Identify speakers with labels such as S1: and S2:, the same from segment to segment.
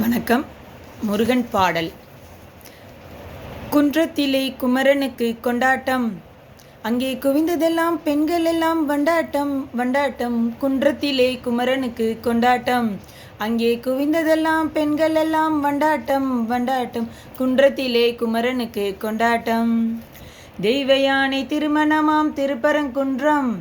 S1: வணக்கம். முருகன் பாடல். குன்றத்திலே குமரனுக்கு கொண்டாட்டம். அங்கே குவிந்ததெல்லாம் பெண்கள் எல்லாம் வண்டாட்டம். வண்டாட்டம் குன்றத்திலே குமரனுக்கு கொண்டாட்டம். அங்கே குவிந்ததெல்லாம் பெண்கள் எல்லாம் வண்டாட்டம். வண்டாட்டம் குன்றத்திலே குமரனுக்கு கொண்டாட்டம். தெய்வ யானை திருமணமாம் திருப்பரங்குன்றம்.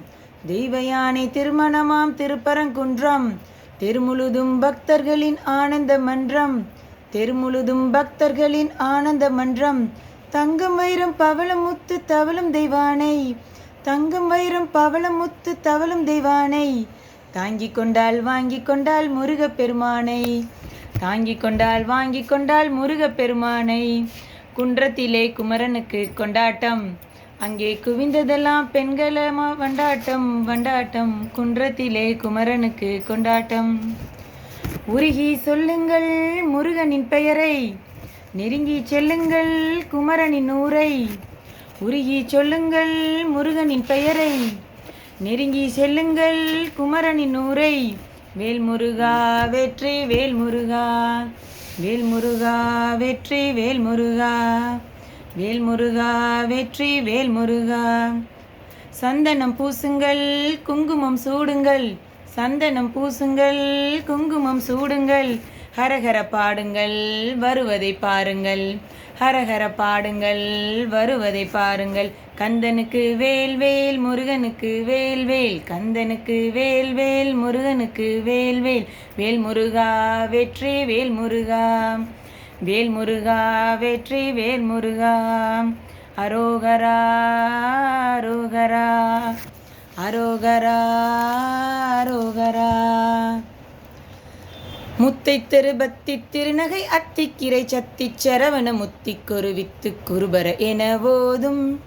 S1: தெய்வ யானை திருமணமாம் திருப்பரங்குன்றம். தெருமுழுதும் பக்தர்களின் ஆனந்த மன்றம் தெருமுழுதும் பக்தர்களின் ஆனந்த மன்றம். தங்கம் வைரம் பவளமுத்து தவளும் தெய்வானை தங்கம் வைரம் பவளமுத்து தவளும் தெய்வானை. தாங்கி கொண்டால் வாங்கி கொண்டால் முருகப் பெருமானை தாங்கி கொண்டால் வாங்கி கொண்டால் முருகப் பெருமானை. குன்றத்திலே குமரனுக்கு கொண்டாட்டம் அங்கே குவிந்ததெல்லாம் பெண்களமா வண்டாட்டம் வண்டாட்டம். குன்றத்திலே குமரனுக்கு கொண்டாட்டம். உருகி சொல்லுங்கள் முருகனின் பெயரை. நெருங்கி செல்லுங்கள் குமரனின் ஊரை. உருகி சொல்லுங்கள் முருகனின் பெயரை. நெருங்கி செல்லுங்கள் குமரனின் ஊரை. வேல்முருகா வெற்றி வேல்முருகா. வேல்முருகா வெற்றி வேல்முருகா. வேல்முருகா வெற்றி வேல்முருகா. சந்தனம் பூசுங்கள் குங்குமம் சூடுங்கள். சந்தனம் பூசுங்கள் குங்குமம் சூடுங்கள். ஹரஹர பாடுங்கள் வருவதை பாருங்கள். ஹரஹர பாடுங்கள் வருவதை பாருங்கள். கந்தனுக்கு வேல் வேல் முருகனுக்கு வேல் வேல். கந்தனுக்கு வேல் வேல் முருகனுக்கு வேல் வேல். வேல் முருகா வெற்றி வேல் முருகா வேல் முருகா வெற்றி வேல் முருகா அரோகரா அரோகரா அரோகரா அரோகரா. முத்தை திருபத்தி திருநகை அத்திக்கிரை சத்தி சரவண முத்தி வித்து குருபர என போதும்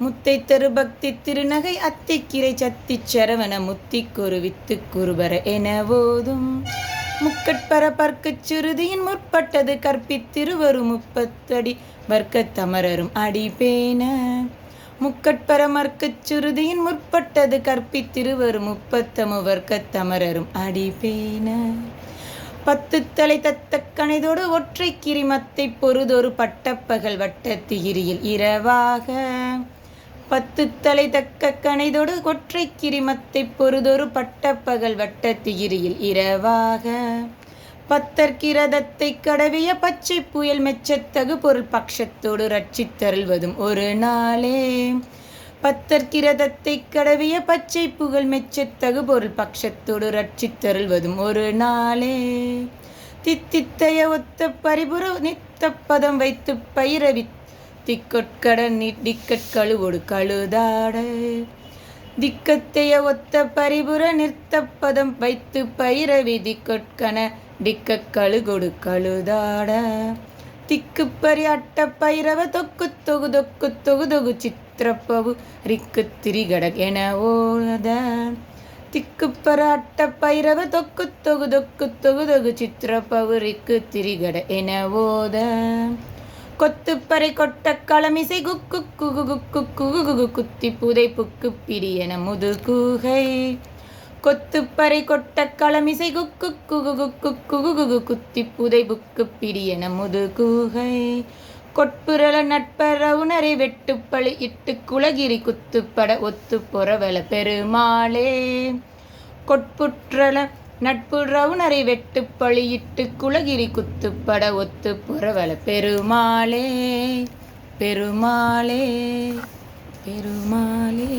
S1: முத்தை திருபக்தி திருநகை அத்திக்கிரை சத்தி சரவண முத்தி வித்து குருபர என போதும் முக்கட்பர பற்கச் சுருதியின் முற்பட்டது கற்பித்திருவரு முப்பத்தடி வர்க்கத் தமரரும் அடிபேன முக்கட்பர மர்க்கச் சுருதியின் முற்பட்டது கற்பித்திருவரு முப்பத்தமு வர்க்கத் தமரரும் அடிபேன பத்து தலை தத்த கணைதோடு ஒற்றை கிரிமத்தை பொறுதொரு பட்டப்பகல் வட்டத்திகிரியில் இரவாக. பத்து தலை தக்க கணைதொடு கொற்றை கிரிமத்தை பொறுதொரு பட்டப்பகல் வட்டத்திகிரியில் இரவாக. பத்தற்கிரதத்தை கடவிய பச்சை புயல் மெச்சத்தகு பொருள் பக்ஷத்தோடு ரட்சித்தருள்வதும் ஒரு நாளே. பத்தற்கிரதத்தை கடவிய பச்சை புகழ் மெச்சத்தகு பொருள் பக்ஷத்தோடு ரட்சித்தருள்வதும் ஒரு நாளே. தித்தித்தைய ஒத்த பரிபுர நித்த பதம் வைத்து பயிரவி திக்கொட்கட டிக்கட்கழுவோடு கழுதாட. திக்கத்தைய ஒத்த பரிபுர நிறுத்த பதம் வைத்து பயிரவி திக்கொட்கன டிக்கக்கழுகொடு கழுதாட. திக்குப்பறி அட்ட பைரவ தொக்கு தொகு தொக்கு தொகு தொகு சித்திரப்பவு ரிக்கு திரிகட என ஓத. திக்குப்பற அட்ட பைரவ தொக்கு தொகு தொக்கு தொகு தொகு சித்திரப்பவு ரிக்கு திரிகட என ஓத. கொத்துப்பறை கொட்ட களமிசை குக்கு குகு குக்கு குகு குகு குத்தி புதை புக்கு பிரியன முதுகுகை கொத்துப்பறை கொட்ட களமிசை குக்கு குகு குக்கு குகு குகு குத்தி புதை புக்கு பிரியன முதுகுகை கொட்புரள நட்பர உணரை வெட்டுப்பழி இட்டு குலகிரி குத்துப்பட ஒத்து பொறவல பெருமாளே கொட்புற்றல நட்பு ரவுணரை வெட்டு பழியிட்டு குலகிரி குத்துப்பட ஒத்து புறவல பெருமாளே பெருமாளே பெருமாளே.